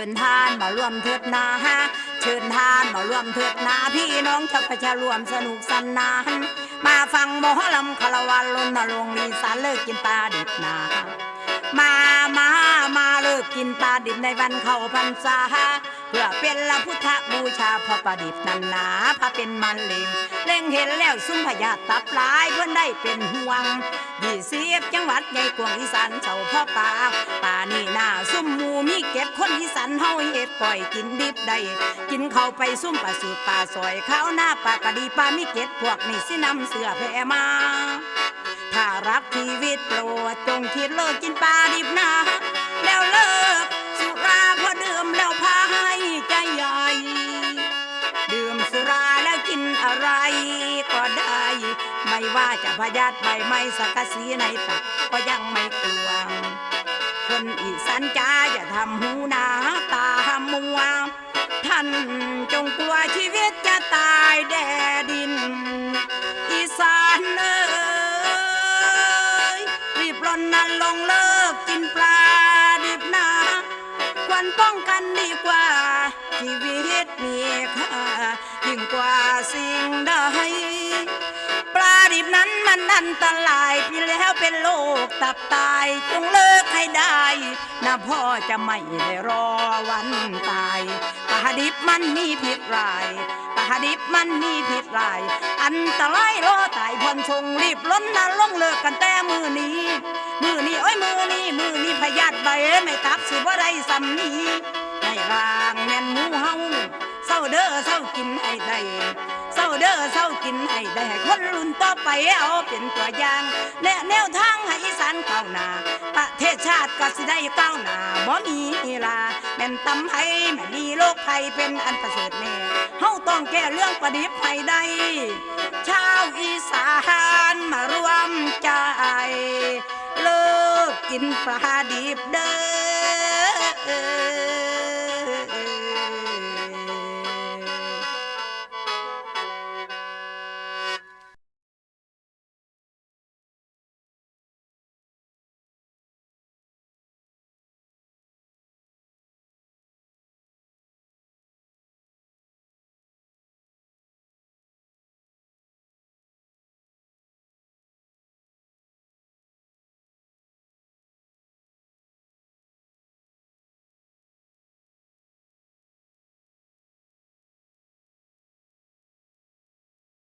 ิญทานมาร่วมเถิดนาเชิญทานมาร่วมเถิดนาพี่น้องชาวประชารวมสนุกสนานมาฟังหมอลำคารวานลนลงลีสารเลิกกินปลาดิบนามามามาเลิกกินปลาดิบในวันเข้าพรรษา เพื่อเป็นละพุทธบูชาพระประดิบนันนาพระเป็นมันเลงเล่งเห็นแล้วซุ้มพญาตับลายเพื่อนได้เป็นห่วงยี่สิบจังหวัดใหญ่กวงอีสานเสาพ่อป่าป่านี่หน้าซุ้มหมูมีเก็บคนอีสานเฮาเฮ็ดปล่อยกินดิบได้กินเข้าไปซุ้มปลาสูตรปลาซอยข้าวหน้าปลากระดีปลามีเก็ดพวกนี่สินำเสือแผ่มาถ้ารักชีวิตโปรดจงคิดเลิกกินปลา ว่าจะพยาธิใบไม้สักสีในตับก็ยังไม่กลัว คนอีสานจ้าอย่าทำหูหนาตามัว ท่านจงกลัวชีวิตจะตายแดดิน อีสานเอ้ยรีบรณรงค์เลิกกินปลาดิบนะควรป้องกันดีกว่า ชีวิตมีค่ายิ่งกว่าสิ่งใด มันอันตรายพี่แล้วเป็นโรคตับตายจงเลิกให้ได้นะพ่อจะไม่ได้รอวันตายปาดิบมันมีพิษร้ายปาดิบมันมีพิษร้าย อันตรายรอตายพนชงรีบล้นนะลงเลิกกันแต่มือนี้ มือนี้โอ้ยมือนี้มือนี้พยาธิใบไม่ตับสิบ่ได้สำนี้ให้ร่างแม่นหมูเฮาเศร้าเด้อเศร้ากินให้ได้เศร้าเด้ อเศร้ากินให้ได้ให้คนรุ่นต่อไปเอาเป็นตัวอย่างและแนวทางให้อีสานก้าวหน้าประเทศชาติก็สิได้ก้าวหน้าบ่มีลาแม่นตำให้แม่มีโลกภัยเป็นอันประเสริฐแน่เฮาต้องแก้เรื่องประดิษฐ์ให้ได้ชาวอีสานมารวมใจเลิกกินปลาดิบเด้อ